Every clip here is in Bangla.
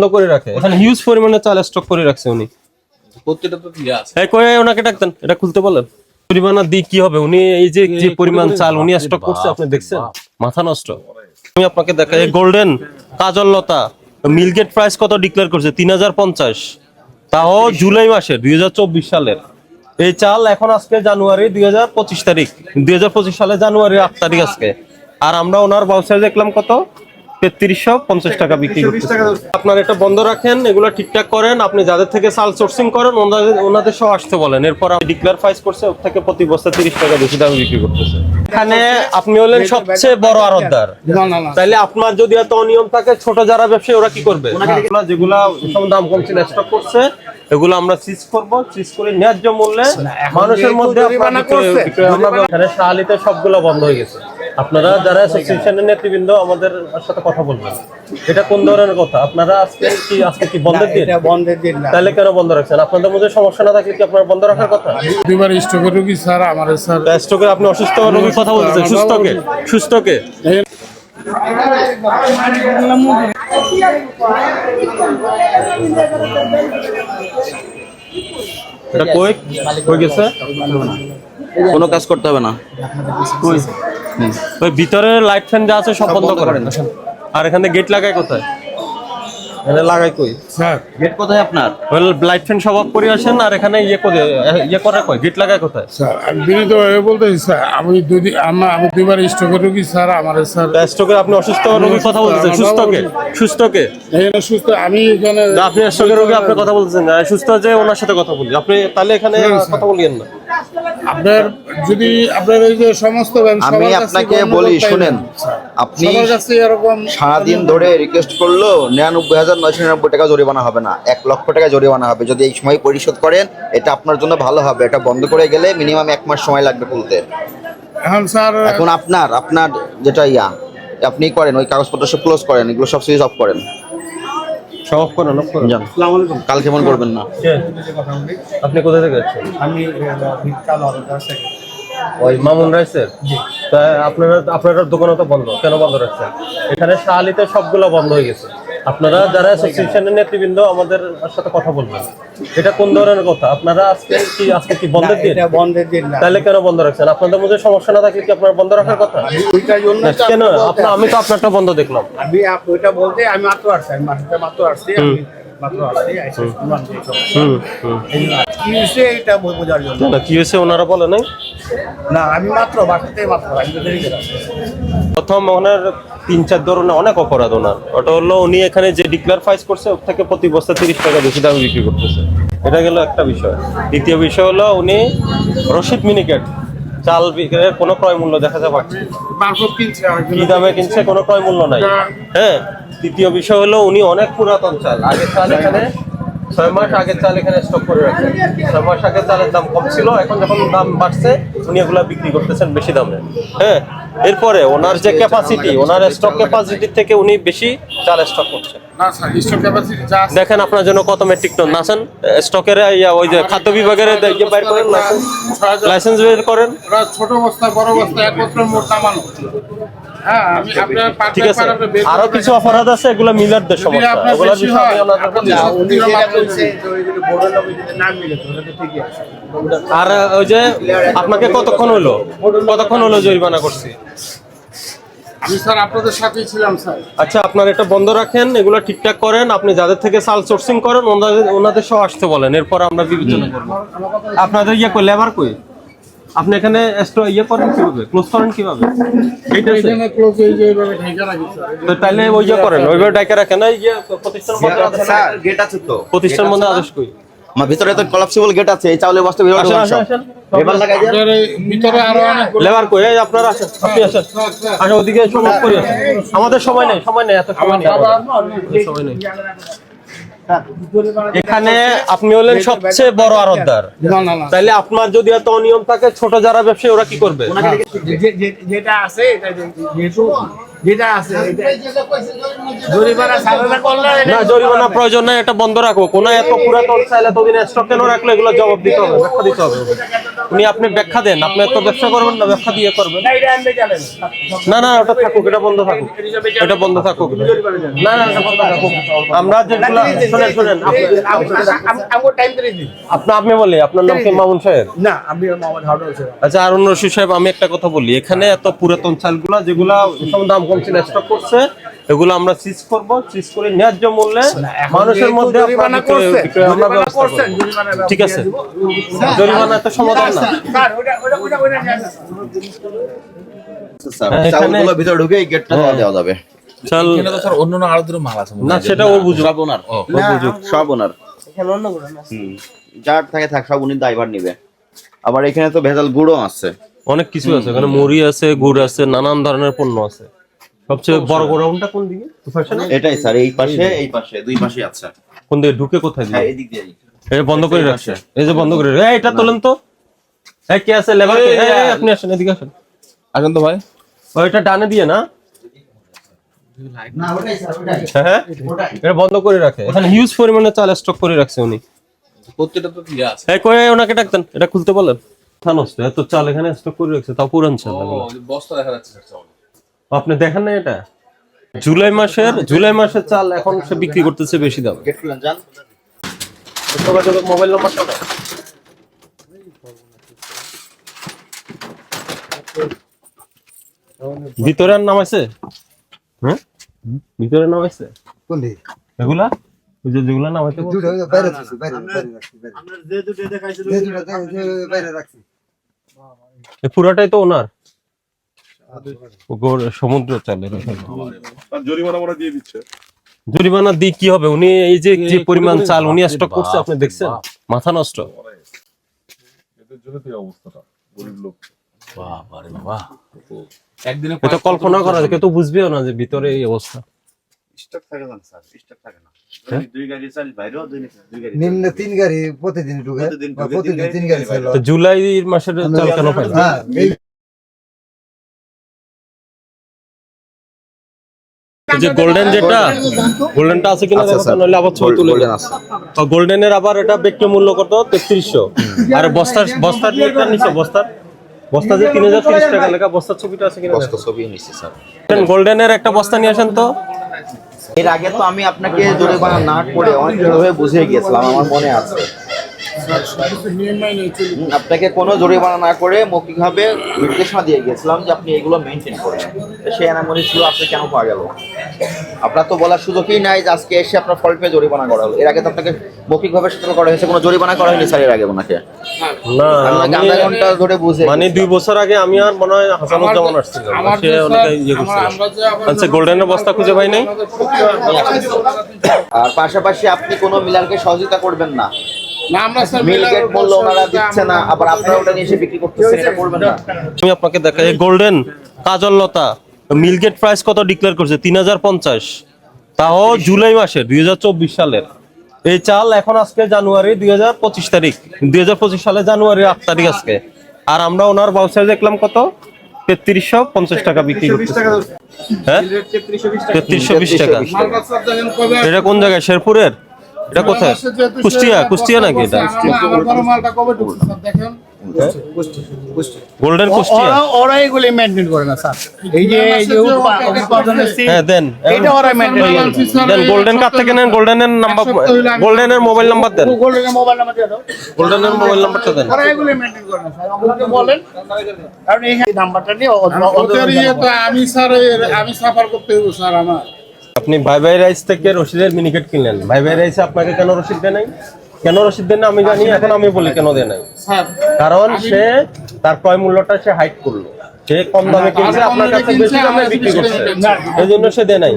বন্ধ করে রাখে। এখানে হিউজ পরিমাণে চাল স্টক করে রাখছে উনি। প্রত্যেকটা তো আছে এই কই ওনাকে ডাকতেন এটা খুলতে বলেন। পরিমাণ আর দিক কি হবে? উনি এই যে যে পরিমাণ চাল উনি স্টক করছে আপনি দেখছেন? মাথা নষ্ট। আমি আপনাকে দেখাই golden Kajal Lata mill gate price কত ডিক্লেয়ার করছে? তিন হাজার পঞ্চাশ। তাও জুলাই হাজার চব্বিশ সালের। এই চাল এখন আজকে জানুয়ারি দুই হাজার পঁচিশ তারিখ। দুই হাজার পঁচিশ সালে জানুয়ারি আট তারিখ আজকে। আর আমরা ওনার ব্যবসায় দেখলাম কত? তেত্রিশশো পঞ্চাশ টাকা বিক্রি আপনার এটা বন্ধ রাখেন এগুলো ঠিকঠাক করেন আপনি যাদের থেকে চাল সোর্সিং করেন ওনাদের ওনাদের সহ আসতে বলেন। এরপর ডিক্লেয়ার ফাইস করছে ওর থেকে প্রতি বস্তা তিরিশ টাকা বেশি দামে বিক্রি করতেছে। এখানে আপনি হলেন সবচেয়ে বড় আরতদার তাইলে আপনার যদি এত অনিয়ম থাকে ছোট যারা ব্যবসায়ী ওরা কি করবে? যেগুলা দাম কমছে স্টক করছে এগুলো আমরা সিজ করব সিজ করে ন্যায্য মূল্যে মানুষের মধ্যে আমরা এখানে শাহালিতে সবগুলো বন্ধ হয়ে গেছে। আপনারা যারা অ্যাসোসিয়েশনের নেতৃবৃন্দ আমাদের সাথে কথা বলবেন। এটা কোন ধরনের কথা? আপনারা আজকে কি আজকে কি বন্ধের দিন? এটা বন্ধের দিন না। তাহলে কেন বন্ধ রাখছেন? আপনাদের মধ্যে সমস্যা না থাকলে কি আপনার বন্ধ রাখার কথা? দুইবার স্টকের রুগী স্যার আমার স্যার। স্টকে আপনি অসুস্থ রোগীর কথা বলছেন সুস্থকে? সুস্থকে? এটা কই? কই গেছে? কোনো কাজ করতে হবে না। কই? ওই ভিতরে লাইট ফ্যান যা আছে সব বন্ধ করেন। আর এখানে গেট লাগায় কোথায়? এখানে লাগাই কই? স্যার। গেট কোথায় আপনার? ওয়েল লাইট ফ্যান সব অফ করে আসেন আর এখানে ইয়ে করে ইয়ে করে কই? গেট লাগায় কোথায়? স্যার আমি বিনীতভাবে বলতেছি স্যার আমি দুদিন আমার আমি দুইবার স্টকের রুগী স্যার আমার স্যার স্টকে আপনি অসুস্থ রোগীর কথা বলছেন সুস্থকে? সুস্থকে? এখানে সুস্থ আমি এখানে আপনি স্টকের রোগী আপনি কথা বলছেন সুস্থ যে ওনার সাথে কথা বলি। আপনি তাহলে এখানে কথা বলিয়েন না। আপনার যদি আপনার এই যে সমস্ত আমি আপনাকে বলি শুনেন আপনি এরকম সারাদিন ধরে রিকোয়েস্ট করল নিরানব্বই হাজার নয়শো নিরানব্বই টাকা জরিমানা হবে না এক লক্ষ টাকা জরিমানা হবে। যদি এই সময় পরিশোধ করেন এটা আপনার জন্য ভালো হবে। এটা বন্ধ করে গেলে মিনিমাম এক মাস সময় লাগবে খুলতে এখন স্যার এখন আপনার আপনার যেটা ইয়া আপনি করেন ওই কাগজপত্র সব ক্লোজ করেন এগুলো সব সুইচ অফ করেন। সব অফ করেন অফ করেন যান। কালকে মন করবেন না। আপনি কোথা থেকে যাচ্ছেন? আমি ওই মামুন রাইসের তা আপনারা আপনার দোকানও তো বন্ধ কেন বন্ধ রাখছেন? এখানে শাহালিতে সবগুলো বন্ধ হয়ে গেছে। আপনারা যারা অ্যাসোসিয়েশনের নেতৃবৃন্দ আমাদের সাথে কথা বলবেন। এটা কোন ধরনের কথা? আপনারা আজকে কি আজকে কি বন্ধের দিন? এটা বন্ধের দিন না। তাহলে কেন বন্ধ রাখছেন? আপনাদের মধ্যে সমস্যা না থাকলে কি আপনার বন্ধ রাখার কথা? কেন? আপনার আমি তো আপনারটা বন্ধ দেখলাম। আমি ওইটা বলতে আমি মাত্র আসছি আমি মাত্র আসছি ওনারা বলে নাই? না আমি মাত্র বাসাতে মাত্র আমি। প্রথম ওনার তিন চার ধরনের অনেক অপরাধ ওনার। ওটা হলো উনি এখানে যে ডিক্লেয়ার ফাইস করছে ওর থেকে প্রতি বস্তা তিরিশ টাকা বেশি দামে বিক্রি করতেছে। এটা গেল একটা বিষয়। দ্বিতীয় বিষয় হলো উনি রশিদ মিনিকেট। চাল বিক্রির কোনো ক্রয় মূল্য দেখা যায় পাচ্ছে। কি দামে কিনছে কোনো ক্রয় মূল্য নাই। হ্যাঁ। তৃতীয় বিষয় হলো উনি অনেক পুরাতন চাল। আগে চাল এখানে ছয় মাস আগের চাল এখানে স্টক করে রাখেন। ছয় মাস আগের চালের দাম কম ছিল এখন যখন দাম বাড়ছে উনি এগুলা বিক্রি করতেছেন বেশি দামে। হ্যাঁ এরপরে ওনার যে ক্যাপাসিটি ওনার স্টক ক্যাপাসিটি থেকে উনি বেশি চাল স্টক করছেন। না স্যার স্টক ক্যাপাসিটি যা দেখেন আপনার জন্য কত মেট্রিক টন আছেন স্টকের ওই যে খাদ্য বিভাগের বাইর করেন লাইসেন্স বের করেন? ছোট বস্তা বড় বস্তা একত্র মোট নামানো। ঠিক আছে। আরও কিছু অপরাধ আছে এগুলো মিলারদের সমস্যা। ওগুলোর বিষয়ে হয়, আর ওই যে আপনাকে কতক্ষণ হলো? কতক্ষণ হলো জরিমানা করছি? আমি স্যার আপনাদের সাথেই ছিলাম স্যার। আচ্ছা আপনার এটা বন্ধ রাখেন এগুলো ঠিকঠাক করেন। আপনি যাদের থেকে চাল সোর্সিং করেন ওনাদের ওনাদের সহ আসতে বলেন এরপর আমরা বিবেচনা করব। আপনাদের ইয়ে কই লেবার কই? আপনি এখানে ইয়ে করেন কীভাবে? ক্লোজ করেন কীভাবে? এইটা আছে? এইখানে ক্লোজ এই যে এইভাবে ঢেকে রাখি স্যার এই তো তাইলে ওই ইয়ে করেন ওইভাবে ডাইকা রাখেন। এই ইয়ে প্রতিষ্ঠান বন্ধ আদেশ স্যার গেট আছে তো। প্রতিষ্ঠান বন্ধ আদেশ কই আমার ভিতরে তো কলাপসিবল গেট আছে এই চাউলের বস্তা আসেন আসেন আসেন। লাগাই দেন। ভিতরে আরও অনেক লেবার কই এই আপনারা আসেন আপনি আসেন। Sir, sir. আচ্ছা ওদিকে সমাজ করি আসেন। আমাদের সময় নেই সময় নেই এত সময় নেই। আমাদের। সময় নেই। এখানে আপনি হলেন সবচেয়ে বড় আরতদার না না না। তাইলে আপনার যদি এত অনিয়ম থাকে ছোট যারা ব্যবসায়ী ওরা কি করবে? যেটা আছে যেটা জরিমানা না প্রয়োজন নাই এটা বন্ধ রাখব। কোন এত পুরাতন চাইলে এতদিন স্টক কেন রাখল এগুলো জবাব দিতে হবে ব্যাখ্যা দিতে হবে। উনি আপনি ব্যাখ্যা দেন আপনি এত ব্যবসা করবেন না ব্যাখ্যা দিয়ে করবেন না। না ওটা থাকুক এটা বন্ধ থাকুক এটা বন্ধ থাকুক না না এটা বন্ধ থাকুক আমরা যেগুলো শুনেন শুনেন আপনি-। আপনি বলি আপনার নাম কি মামুন সাহেব না আমি মোহাম্মদ হারুন হোসেন আচ্ছা আরুন রশিদ সাহেব আমি একটা কথা বলি এখানে এত পুরাতন চালগুলা যেগুলা দাম কম ছিল স্টক করছে এগুলো আমরা সিজ করব সিজ করে ন্যায্য মূল্যে মানুষের মধ্যে আপনার করছেন জরিমানা করছেন জরিমানা ঠিক আছে। জরিমানা তো সমাধান না। স্যার ওটা ওটা ওটা ওটা স্যার হ্যাঁ, চাউলগুলো ভিতরে ঢুকে এই গেটটা হ্যাঁ। দেওয়া যাবে। চাল এখানে তো স্যার অন্য অন্য আড়তেরও মাল আছে না সেটা ও বুঝুক। সব ওনার। ও, ও বুঝুক। সব ওনার। হুম। যার থাকে থাক সব উনি দায়ভার নিবে। আবার এখানে তো ভেজাল গুঁড়ো আছে। অনেক কিছু আছে এখানে মুড়ি আছে গুড় আছে নানান ধরনের পণ্য আছে। সবচেয়ে বড় গোডাউনটা কোন দিকে? পাশে এটাই স্যার এই পাশে এই পাশে দুই পাশে আছে। কোন দিকে? ঢুকে কোথায় হ্যাঁ দিকে এদিক দিয়ে এই বন্ধ করে রাখছে। এই যে বন্ধ করে এই এটা তোলেন তো। এই কে আছে? লেবার কে? এই, এই, আপনি আসেন এদিকে আসেন। আসেন তো ভাই ওইটা ডানে দিয়ে না? না ওটাই স্যার ওটাই। এটা বন্ধ করে রাখে। এখানে হিউজ পরিমাণে চাল স্টক করে রাখছে উনি। প্রত্যেকটা তো ইয়ে আছে। এই কই ওনাকে ডাকতেন। এটা খুলতে বলেন। থানস এত চাল এখানে স্টক করে রাখছে তাও পুরান চাল। ও, বস্তা দেখা যাচ্ছে স্যার চাউল। আপনি দেখেন না এটা? জুলাই মাসের জুলাই মাসের চাল এখন সে বিক্রি করতেছে বেশি দাম। মোবাইল নাম্বারটা দাও। ভিতরে আর নাম আছে? হ্যাঁ? ভিতরে নাম আছে? কোনটি? এগুলা? ওই যে যেগুলা নাম আছে। বাইরে রাখছি রাখছি পুরাটাই তো ওনার। সমুদ্র চালের ওখানে। জরিমানা মনে দিয়ে দিচ্ছে। জরিমানা দিয়ে কি হবে? উনি এই যে যে পরিমাণ চাল উনি স্টক করছে আপনি দেখছেন? মাথা নষ্ট। এদের জন্য তো অবস্থাটা গরিব লোক। বাবা বাবা একদিনে এটা কল্পনা করা যায় কেউ তো বুঝবেও না যে ভিতরে এই অবস্থা। স্টক থাকে না স্যার স্টক থাকে না। হ্যাঁ? দুই গাড়ি চাল বাইরেও দুই দুই গাড়ি নিম্ন তিন গাড়ি প্রতিদিন ঢুকে প্রতিদিন বা ঢুকে, প্রতিদিন তিন তিন গাড়ি গাড়ি ছিল তো জুলাই মাসের চাল কেন পাইল যে গোল্ডেন যেটা গোল্ডেনটা আছে কিনা দেখো তো, নইলে আবার ছবি তুলে গোল্ডেন আছে। গোল্ডেনের আবার এটা বিক্রি মূল্য কত? তেত্রিশশো। আর বস্তার বস্তার রেটটা নিচে বস্তার বস্তা যে তিন হাজার তিরিশ টাকা লেখা বস্তার ছবিটা আছে কিনা কষ্ট ছবি নিচ্ছে স্যার। গোল্ডেনের একটা বস্তা নিয়ে আসেন তো। এর আগে তো আমি আপনাকে জরিমানা না করে অনেক ভাবে বুঝিয়ে গিয়েছিলাম আমার মনে আছে। আপনাকে কোনো জরিমানা না করে মৌখিকভাবে নির্দেশনা দিয়ে গেছিলাম যে আপনি এগুলো মেনটেন করেন। সেই এনামনি ছিল আপনি কেন পাওয়া গেল? আপনার তো বলার সুযোগই নাই যে আজকে এসে আপনার ফল্ট পেয়ে জরিমানা করা হলো। এর আগে তো আপনাকে মৌখিকভাবে সতর্ক করা হয়েছে কোনো জরিমানা করা হয়নি স্যার এর আগে ওনাকে। না আধা ঘণ্টা ধরে বুঝে মানে দুই বছর আগে আমি আর মনে হয় হাসানুজ্জামান সে অনেক ইয়ে করছিল। আচ্ছা গোল্ডেনের বস্তা খুঁজে পাই নাই? আর পাশাপাশি আপনি কোনো মিলারকে সহযোগিতা করবেন না। না আমরা স্যার মিল গেট বলল ওনারা দিচ্ছে না আবার আপনারা ওটা নিয়ে এসে বিক্রি করতেছেন এটা করবেন না। আমি আপনাকে দেখাই golden Kajal Lata mill gate price কত ডিক্লেয়ার করছে? তিন হাজার পঞ্চাশ। তাও জুলাই মাসের দুই হাজার চব্বিশ সালের। এই চাল এখন আজকে জানুয়ারি দুই হাজার পঁচিশ তারিখ। দুই হাজার পঁচিশ সালে জানুয়ারি আট তারিখ আজকে। আর আমরা ওনার ব্যবসায় দেখলাম কত? তেত্রিশশো পঞ্চাশ টাকা বিক্রি হ্যাঁ? তেত্রিশশো বিশ টাকা। এটা কোন জায়গায়? শেরপুরের? এটা কোথায়? কুষ্টিয়া কুষ্টিয়া নাকি এটা? গোল্ডেন কুষ্টিয়া। ওরা এগুলি মেনটেন করে না স্যার। এই যে এই যে উৎপাদনের হ্যাঁ দেন। এইটা ওরা মেনটেন করে। দেন গোল্ডেন কার থেকে নেন গোল্ডেনের নাম্বার গোল্ডেনের মোবাইল নাম্বার দেন। গোল্ডেনের মোবাইল নাম্বার দিয়ে দাও। গোল্ডেনের মোবাইল নাম্বারটা দেন। ওরা এগুলি মেনটেন করে না স্যার। আমাকে বলেন। কারণ এই নাম্বারটা নিয়ে ইয়ে তো আমি স্যার আমি সাফার করতে হইব স্যার আমার। আপনি ভাই ভাই রাইস থেকে রশিদের মিনিকেট কিনলেন। ভাই ভাই রাইসে আপনাকে কেন রসিদ দেয় নাই? কেন রসিদ দেন না? আমি জানি এখন আমি বলি কেন দেয় নাই। কারণ সে তার ক্রয় মূল্যটা সে হাইট করল। সে কম দামে কিনছে আপনার কাছে বেশি দামে বিক্রি করছে। এই জন্য সে দেয় নাই।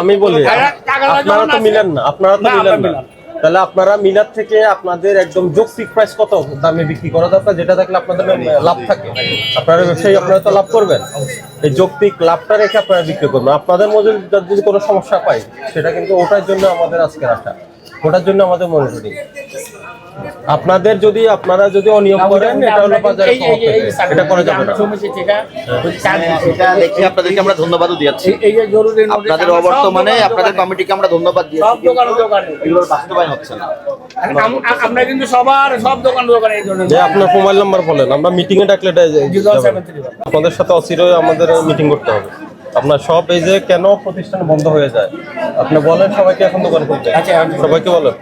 আমি বলি আপনারা তো মিলেন না আপনারা তো মিলেন না। মিলান। তাহলে আপনারা মিনার থেকে আপনাদের একদম যৌক্তিক প্রাইস কত দামে বিক্রি করা দরকার যেটা থাকলে আপনাদের লাভ থাকে। আপনারা ব্যবসায়ী, আপনারা তো লাভ করবেন। এই যৌক্তিক লাভটা রেখে আপনারা বিক্রি করবেন। আপনাদের মধ্যে যদি কোনো সমস্যা পাই সেটা কিন্তু ওটার জন্য আমাদের আজকে রাখা ওটার জন্য আমাদের মনিটরিং আপনাদের যদি আপনারা যদি অনিয়ম করেন এটা হলো বাজারে এটা করা যাবে না। এটা দেখে আপনাদেরকে আমরা ধন্যবাদও দিচ্ছি। এই- এই যে জরুরি নোটিশ আপনাদের অবর্তমানে আপনাদের কমিটিকে আমরা ধন্যবাদ দিয়েছি। এগুলোর বাস্তবায়ন হচ্ছে না। আম- আম- আমরা কিন্তু সবার সব দোকানে দোকানে এই ধরনের যে আপনার মোবাইল নাম্বার বলেন আমরা মিটিং এ ডাকলে আপনাদের সাথে অচিরই আমাদের মিটিং করতে হবে। আপনার সব এই যে কেন প্রতিষ্ঠান বন্ধ হয়ে যায় আপনি বলেন সবাইকে এখন দোকান খুলতে। আচ্ছা, আচ্ছা। সবাইকে বলেন।